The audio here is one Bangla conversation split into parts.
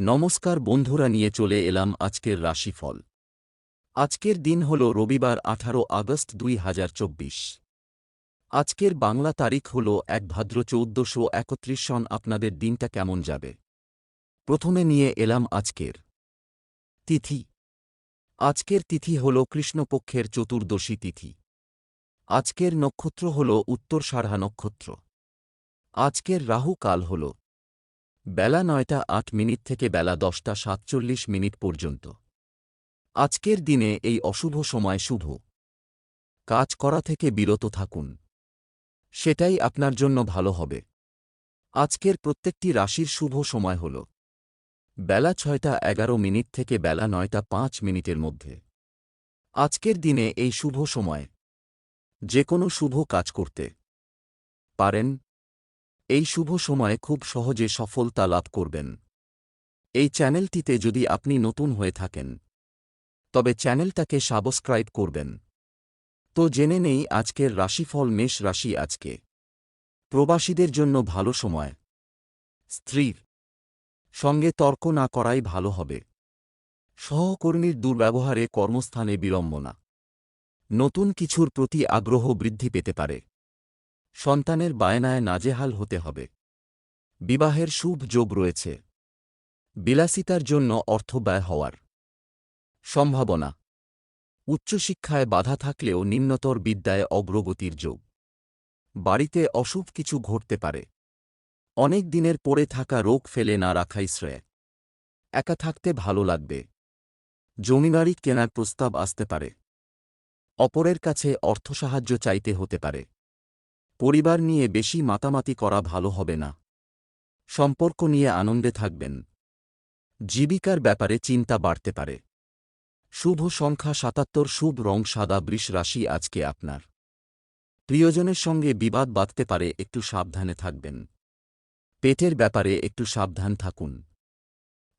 নমস্কার বন্ধুরা, নিয়ে চলে এলাম আজকের রাশিফল। আজকের দিন হল রবিবার, আঠারো আগস্ট দুই হাজার চব্বিশ। আজকের বাংলা তারিখ হল এক ভাদ্র চৌদ্দশো একত্রিশ সন। আপনাদের দিনটা কেমন যাবে? প্রথমে নিয়ে এলাম আজকের তিথি। আজকের তিথি হল কৃষ্ণপক্ষের চতুর্দশী তিথি। আজকের নক্ষত্র হল উত্তর সারহা নক্ষত্র। আজকের রাহু কাল হল বেলা নয়টা আট মিনিট থেকে বেলা দশটা সাতচল্লিশ মিনিট পর্যন্ত। আজকের দিনে এই অশুভ সময় শুভ। কাজ করা থেকে বিরত থাকুন। সেটাই আপনার জন্য ভালো হবে। আজকের প্রত্যেকটি রাশির শুভ সময় হল। বেলা ছয়টা এগারো মিনিট থেকে বেলা নয়টা পাঁচ মিনিটের মধ্যে। আজকের দিনে এই শুভ সময়। যে কোনো শুভ কাজ করতে। পারেন এই শুভ সময়ে খুব সহজে সফলতা লাভ করবেন। এই চ্যানেলটিতে যদি আপনি নতুন হয়ে থাকেন, তবে চ্যানেলটাকে সাবস্ক্রাইব করবেন। তো জেনে নেই আজকের রাশিফল মেষ রাশি আজকে। প্রবাসীদের জন্য ভালো সময়। স্ত্রীর সঙ্গে তর্ক না করাই ভালো হবে। সহকর্মীর দুর্ব্যবহারে কর্মস্থানে বিড়ম্বনা। নতুন কিছুর প্রতি আগ্রহ বৃদ্ধি পেতে পারে। সন্তানের বায়নায় নাজেহাল হতে হবে। বিবাহের শুভ যোগ রয়েছে। বিলাসিতার জন্য অর্থ ব্যয় হওয়ার। সম্ভাবনা। উচ্চশিক্ষায় বাধা থাকলেও নিম্নতর বিদ্যায় অগ্রগতির যোগ। বাড়িতে অশুভ কিছু ঘটতে পারে। অনেক দিনের পড়ে থাকা রোগ ফেলে না রাখাই শ্রেয়। একা থাকতে ভালো লাগবে। জমিবাড়ি কেনার প্রস্তাব আসতে পারে। অপরের কাছে অর্থ সাহায্য চাইতে হতে পারে। পরিবার নিয়ে বেশি মাতামাতি করা ভালো হবে না। সম্পর্ক নিয়ে আনন্দে থাকবেন। জীবিকার ব্যাপারে চিন্তা বাড়তে পারে। শুভ সংখ্যা সাতাত্তর, শুভ রং সাদা, বৃষ রাশি আজকে আপনার। প্রিয়জনের সঙ্গে বিবাদ বাঁধতে পারে, একটু সাবধানে থাকবেন। পেটের ব্যাপারে একটু সাবধান থাকুন।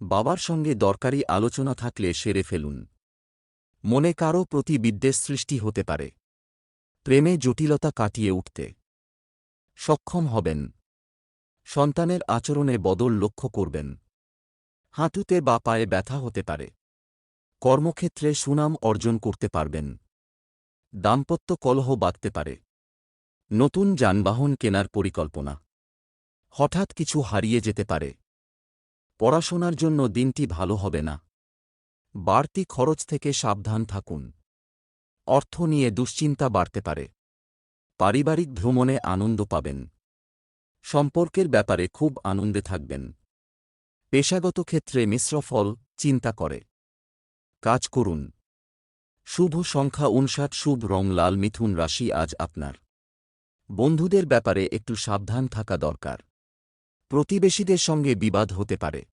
বাবার সঙ্গে দরকারি আলোচনা থাকলে সেরে ফেলুন। মনে কারও প্রতি বিদ্বেষ সৃষ্টি হতে পারে। প্রেমে জটিলতা কাটিয়ে উঠতে। সক্ষম হবেন। সন্তানের আচরণে বদল লক্ষ্য করবেন। হাঁটুতে বা পায়ে ব্যথা হতে পারে। কর্মক্ষেত্রে সুনাম অর্জন করতে পারবেন। দাম্পত্য কলহ বাঁধতে পারে। নতুন যানবাহন কেনার পরিকল্পনা। হঠাৎ কিছু হারিয়ে যেতে পারে। পড়াশোনার জন্য দিনটি ভালো হবে না। বাড়তি খরচ থেকে সাবধান থাকুন। অর্থ নিয়ে দুশ্চিন্তা বাড়তে পারে। পারিবারিক ভ্রমণে আনন্দ পাবেন। সম্পর্কের ব্যাপারে খুব আনন্দে থাকবেন। পেশাগত ক্ষেত্রে মিশ্র ফল চিন্তা করে। কাজ করুন। শুভ সংখ্যা উনষাট, শুভ রং লাল, মিথুন রাশি আজ আপনার। বন্ধুদের ব্যাপারে একটু সাবধান থাকা দরকার। প্রতিবেশীদের সঙ্গে বিবাদ হতে পারে।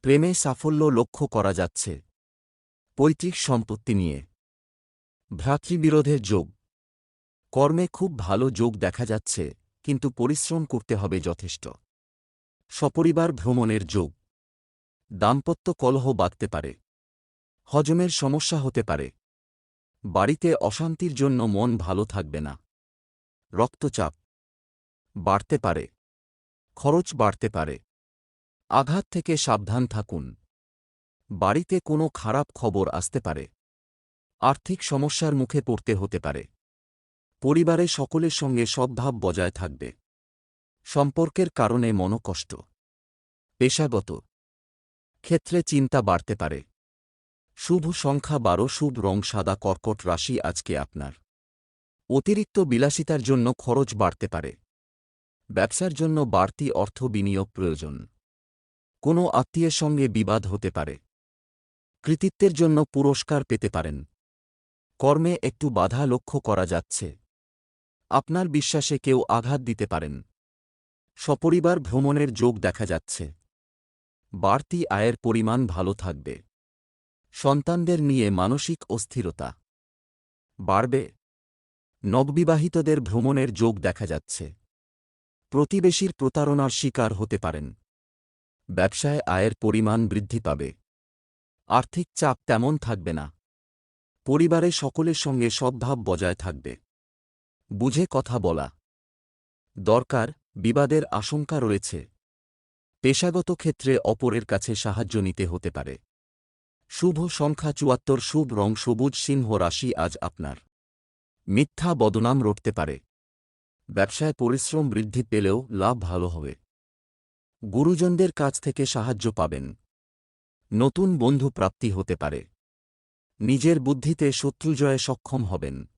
প্রেমে সাফল্য লক্ষ্য করা যাচ্ছে। পৈতৃক সম্পত্তি নিয়ে। ভ্রাতৃবিরোধের যোগ। কর্মে খুব ভালো যোগ দেখা যাচ্ছে, কিন্তু পরিশ্রম করতে হবে যথেষ্ট। সপরিবার ভ্রমণের যোগ। দাম্পত্য কলহ বাঁধতে পারে। হজমের সমস্যা হতে পারে। বাড়িতে অশান্তির জন্য মন ভালো থাকবে না। রক্তচাপ। বাড়তে পারে। খরচ বাড়তে পারে। আঘাত থেকে সাবধান থাকুন। বাড়িতে কোনো খারাপ খবর আসতে পারে। আর্থিক সমস্যার মুখে পড়তে হতে পারে। পরিবারে সকলের সঙ্গে সদ্ভাব বজায় থাকবে। সম্পর্কের কারণে মনকষ্ট। পেশাগত। ক্ষেত্রে চিন্তা বাড়তে পারে। শুভ সংখ্যা বারো, শুভ রং সাদা, কর্কট রাশি আজকে আপনার। অতিরিক্ত বিলাসিতার জন্য খরচ বাড়তে পারে। ব্যবসার জন্য বাড়তি অর্থ বিনিয়োগ প্রয়োজন। কোনো আত্মীয়ের সঙ্গে বিবাদ হতে পারে। কৃতিত্বের জন্য পুরস্কার পেতে পারেন। কর্মে একটু বাধা লক্ষ্য করা যাচ্ছে। আপনার বিশ্বাসে কেউ আঘাত দিতে পারেন। সপরিবার ভ্রমণের যোগ দেখা যাচ্ছে। বাড়তি আয়ের পরিমাণ ভালো থাকবে। সন্তানদের নিয়ে মানসিক অস্থিরতা বাড়বে। নববিবাহিতদের ভ্রমণের যোগ দেখা যাচ্ছে। প্রতিবেশীর প্রতারণার শিকার হতে পারেন। ব্যবসায় আয়ের পরিমাণ বৃদ্ধি পাবে। আর্থিক চাপ তেমন থাকবে না। পরিবারে সকলের সঙ্গে সদ্ভাব বজায় থাকবে। বুঝে কথা বলা। দরকার, বিবাদের আশঙ্কা রয়েছে। পেশাগত ক্ষেত্রে অপরের কাছে সাহায্য নিতে হতে পারে। শুভ সংখ্যা চুয়াত্তর, শুভ রং, সবুজ সিংহ রাশি আজ আপনার। মিথ্যা বদনাম রটতে পারে। ব্যবসায় পরিশ্রম বৃদ্ধি পেলেও লাভ ভালো হবে। গুরুজনদের কাছ থেকে সাহায্য পাবেন। নতুন বন্ধু প্রাপ্তি হতে পারে। নিজের বুদ্ধিতে শত্রুজয়ে সক্ষম হবেন।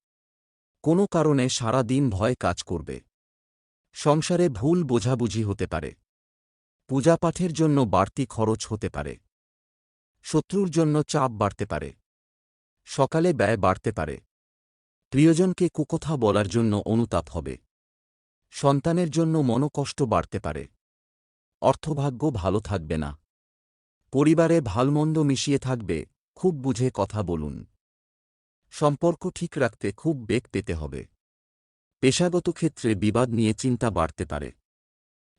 কোনো কারণে সারা দিন ভয় কাজ করবে। সংসারে ভুল বোঝাবুঝি হতে পারে। পূজাপাঠের জন্য বাড়তি খরচ হতে পারে। শত্রুর জন্য চাপ বাড়তে পারে। সকালে ব্যয় বাড়তে পারে। প্রিয়জনকে কুকথা বলার জন্য অনুতাপ হবে। সন্তানের জন্য মনোকষ্ট বাড়তে পারে। অর্থভাগ্য ভালো থাকবে না। পরিবারে ভালমন্দ মিশিয়ে থাকবে, খুব বুঝে কথা বলুন। সম্পর্ক ঠিক রাখতে খুব বেগ পেতে হবে। পেশাগত ক্ষেত্রে বিবাদ নিয়ে চিন্তা বাড়তে পারে।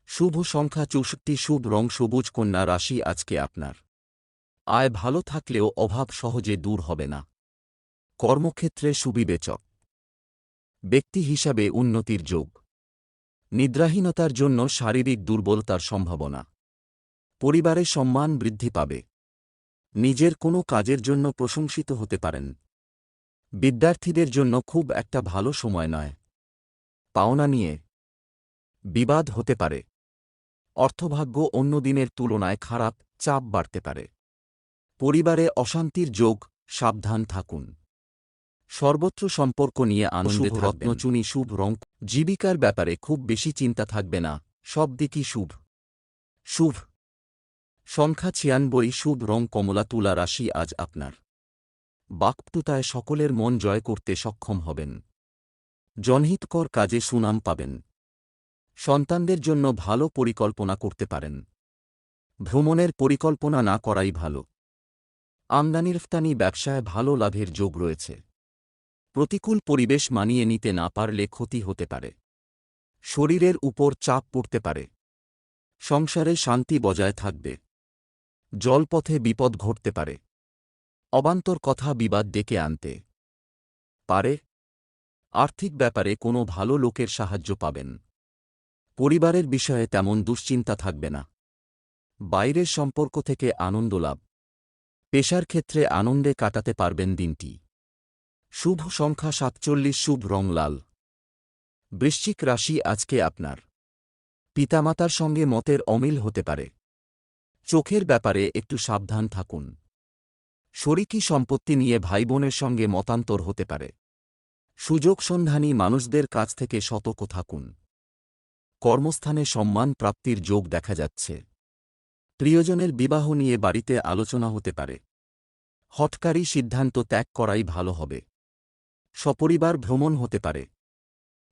শুভ সংখ্যা চৌষট্টি, শুভ রং সবুজ, কন্যা রাশি আজকে আপনার। আয় ভালো থাকলেও অভাব সহজে দূর হবে না। কর্মক্ষেত্রে সুবিবেচক। ব্যক্তি হিসাবে উন্নতির যোগ। নিদ্রাহীনতার জন্য শারীরিক দুর্বলতার সম্ভাবনা। পরিবারে সম্মান বৃদ্ধি পাবে। নিজের কোনো কাজের জন্য প্রশংসিত হতে পারেন। বিদ্যার্থীদের জন্য খুব একটা ভালো সময় নয়। পাওনা নিয়ে বিবাদ হতে পারে। অর্থভাগ্য অন্য দিনের তুলনায় খারাপ চাপ বাড়তে পারে। পরিবারে অশান্তির যোগ সাবধান থাকুন। সর্বত্র সম্পর্ক নিয়ে আনন্দে রত্নচুনি শুভ রং। জীবিকার ব্যাপারে খুব বেশি চিন্তা থাকবে না। সব দিকই শুভ। শুভ। সংখ্যা ছিয়ানব্বই শুভ রং কমলা তুলা রাশি আজ আপনার। বাক্তুতায় সকলের মন জয় করতে সক্ষম হবেন। জনহিতকর কাজে সুনাম পাবেন। সন্তানদের জন্য ভালো পরিকল্পনা করতে পারেন। ভ্রমণের পরিকল্পনা না করাই ভালো। আমদানিরফতানি ব্যবসায় ভালো লাভের যোগ রয়েছে। প্রতিকূল পরিবেশ মানিয়ে নিতে না পারলে ক্ষতি হতে পারে। শরীরের উপর চাপ পড়তে পারে। সংসারে শান্তি বজায় থাকবে। জলপথে বিপদ ঘটতে পারে। অবান্তর কথা বিবাদ ডেকে আনতে। পারে। আর্থিক ব্যাপারে কোনো ভালো লোকের সাহায্য পাবেন। পরিবারের বিষয়ে তেমন দুশ্চিন্তা থাকবে না। বাইরের সম্পর্ক থেকে আনন্দ লাভ। পেশার ক্ষেত্রে আনন্দে কাটাতে পারবেন দিনটি। শুভ সংখ্যা সাতচল্লিশ, শুভ রং লাল। বৃশ্চিক রাশি আজকে আপনার। পিতামাতার সঙ্গে মতের অমিল হতে পারে। চোখের ব্যাপারে একটু সাবধান থাকুন। শরিকি সম্পত্তি নিয়ে ভাইবোনের সঙ্গে মতান্তর হতে পারে। সুযোগ সন্ধানী মানুষদের কাছ থেকে সতর্ক থাকুন। কর্মস্থানে সম্মান প্রাপ্তির যোগ দেখা যাচ্ছে। প্রিয়জনের বিবাহ নিয়ে বাড়িতে আলোচনা হতে পারে। হটকারী সিদ্ধান্ত ত্যাগ করাই ভালো হবে। সপরিবার ভ্রমণ হতে পারে।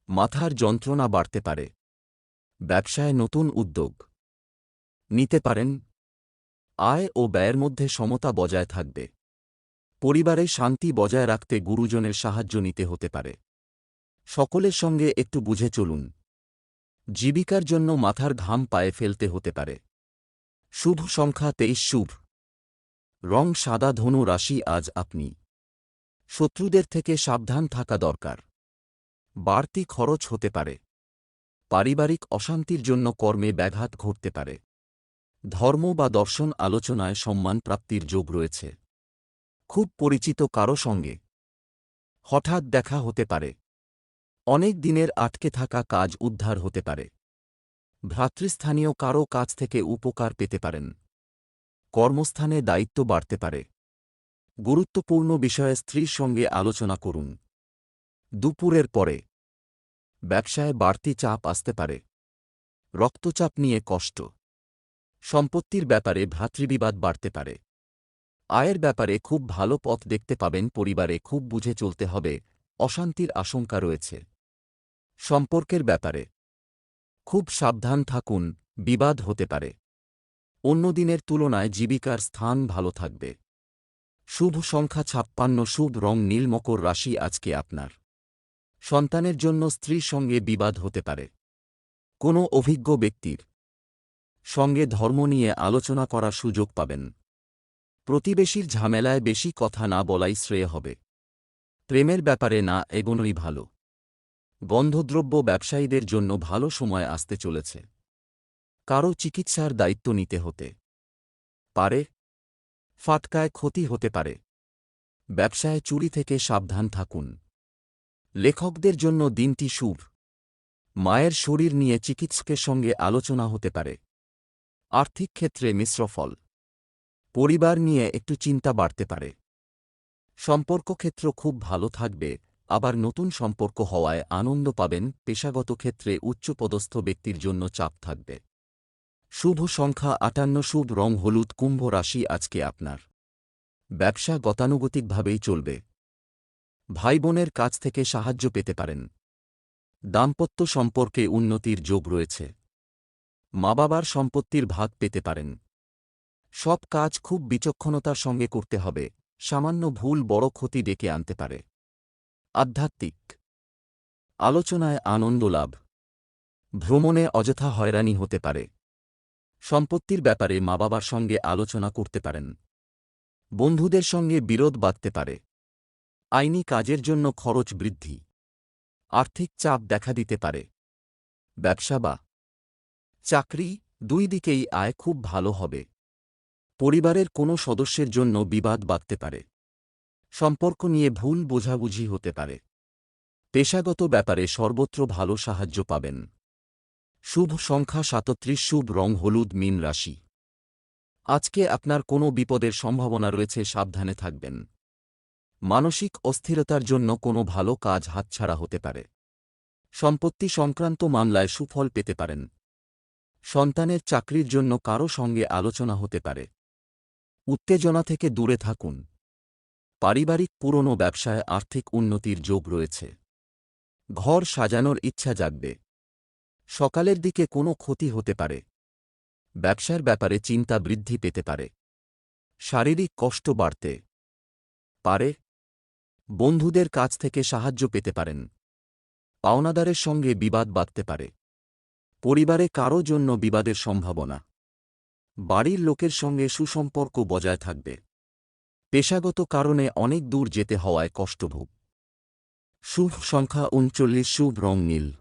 মাথার যন্ত্রণা বাড়তে পারে। ব্যবসায় নতুন উদ্যোগ। নিতে পারেন। আয় ও ব্যয়ের মধ্যে সমতা বজায় থাকবে। পরিবারে শান্তি বজায় রাখতে গুরুজনের সাহায্য নিতে হতে পারে। সকলের সঙ্গে একটু বুঝে চলুন। জীবিকার জন্য মাথার ঘাম পায়ে ফেলতে হতে পারে। শুভ সংখ্যা তেইশ শুভ। রং সাদা ধনু রাশি আজ আপনি। শত্রুদের থেকে সাবধান থাকা দরকার। বাড়তি খরচ হতে পারে। পারিবারিক অশান্তির জন্য কর্মে ব্যাঘাত ঘটতে পারে। ধর্ম বা দর্শন আলোচনায় সম্মান প্রাপ্তির যোগ রয়েছে। খুব পরিচিত কারও সঙ্গে। হঠাৎ দেখা হতে পারে। অনেক দিনের আটকে থাকা কাজ উদ্ধার হতে পারে। ভ্রাতৃস্থানীয় কারও কাছ থেকে উপকার পেতে পারেন। কর্মস্থানে দায়িত্ব বাড়তে পারে। গুরুত্বপূর্ণ বিষয়ে স্ত্রীর সঙ্গে আলোচনা করুন। দুপুরের পরে। ব্যবসায় বাড়তি চাপ আসতে পারে। রক্তচাপ নিয়ে কষ্ট। সম্পত্তির ব্যাপারে ভ্রাতৃবিবাদ বাড়তে পারে। আয়ের ব্যাপারে খুব ভালো পথ দেখতে পাবেন, পরিবারে খুব বুঝে চলতে হবে, অশান্তির আশঙ্কা রয়েছে। সম্পর্কের ব্যাপারে খুব সাবধান থাকুন, বিবাদ হতে পারে। অন্য দিনের তুলনায় জীবিকার স্থান ভালো থাকবে। শুভ সংখ্যা ছাপ্পান্ন, শুভ রং নীল মকর রাশি আজকে আপনার। সন্তানের জন্য স্ত্রীর সঙ্গে বিবাদ হতে পারে। কোনো অভিজ্ঞ ব্যক্তির সঙ্গে ধর্ম নিয়ে আলোচনা করার সুযোগ পাবেন। প্রতিবেশীর ঝামেলায় বেশি কথা না বলাই শ্রেয় হবে। প্রেমের ব্যাপারে না এগোনোই ভালো। গন্ধদ্রব্য ব্যবসায়ীদের জন্য ভালো সময় আসতে চলেছে। কারও চিকিৎসার দায়িত্ব নিতে হতে পারে, ফাটকায় ক্ষতি হতে পারে। ব্যবসায় চুরি থেকে সাবধান থাকুন। লেখকদের জন্য দিনটি শুভ। মায়ের শরীর নিয়ে চিকিৎসকের সঙ্গে আলোচনা হতে পারে। আর্থিক ক্ষেত্রে মিশ্র ফল। পরিবার নিয়ে একটু চিন্তা বাড়তে পারে। সম্পর্ক ক্ষেত্র খুব ভালো থাকবে, আবার নতুন সম্পর্ক হওয়ায় আনন্দ পাবেন, পেশাগত ক্ষেত্রে উচ্চপদস্থ ব্যক্তির জন্য চাপ থাকবে। শুভ সংখ্যা আটান্ন, শুভ রং হলুদ, কুম্ভ রাশি আজকে আপনার। ব্যবসা গতানুগতিকভাবেই চলবে। ভাই বোনের কাছ থেকে সাহায্য পেতে পারেন। দাম্পত্য সম্পর্কে উন্নতির যোগ রয়েছে। মা বাবার সম্পত্তির ভাগ পেতে পারেন। সব কাজ খুব বিচক্ষণতার সঙ্গে করতে হবে, সামান্য ভুল বড় ক্ষতি ডেকে আনতে পারে। আধ্যাত্মিক। আলোচনায় আনন্দ লাভ। ভ্রমণে অযথা হয়রানি হতে পারে। সম্পত্তির ব্যাপারে মা বাবার সঙ্গে আলোচনা করতে পারেন। বন্ধুদের সঙ্গে বিরোধ বাঁধতে পারে। আইনি কাজের জন্য খরচ বৃদ্ধি। আর্থিক চাপ দেখা দিতে পারে। ব্যবসা বা চাকরি দুই দিকেই আয় খুব ভালো হবে। পরিবারের কোনো সদস্যের জন্য বিবাদ বাঁধতে পারে। সম্পর্ক নিয়ে ভুল বোঝাবুঝি হতে পারে। পেশাগত ব্যাপারে সর্বত্র ভালো সাহায্য পাবেন। শুভ সংখ্যা সাতত্রিশ, শুভ রং হলুদ, মিন রাশি। আজকে আপনার কোনো বিপদের সম্ভাবনা রয়েছে, সাবধানে থাকবেন। মানসিক অস্থিরতার জন্য কোনো ভালো কাজ হাতছাড়া হতে পারে। সম্পত্তি সংক্রান্ত মামলায় সুফল পেতে পারেন। সন্তানের চাকরির জন্য কারও সঙ্গে আলোচনা হতে পারে। উত্তেজনা থেকে দূরে থাকুন। পারিবারিক পুরনো ব্যবসায় আর্থিক উন্নতির যোগ রয়েছে। ঘর সাজানোর ইচ্ছা জাগবে। সকালের দিকে কোনো ক্ষতি হতে পারে। ব্যবসার ব্যাপারে চিন্তা বৃদ্ধি পেতে পারে। শারীরিক কষ্ট বাড়তে পারে। বন্ধুদের কাছ থেকে সাহায্য পেতে পারেন। পাওনাদারের সঙ্গে বিবাদ বাঁধতে পারে। পরিবারে কারও জন্য বিবাদের সম্ভাবনা। বাড়ির লোকের সঙ্গে সুসম্পর্ক বজায় থাকবে। পেশাগত কারণে অনেক দূর যেতে হওয়ায় কষ্টভোগ। শুভ সংখ্যা উনচল্লিশ, শুভ রং নীল।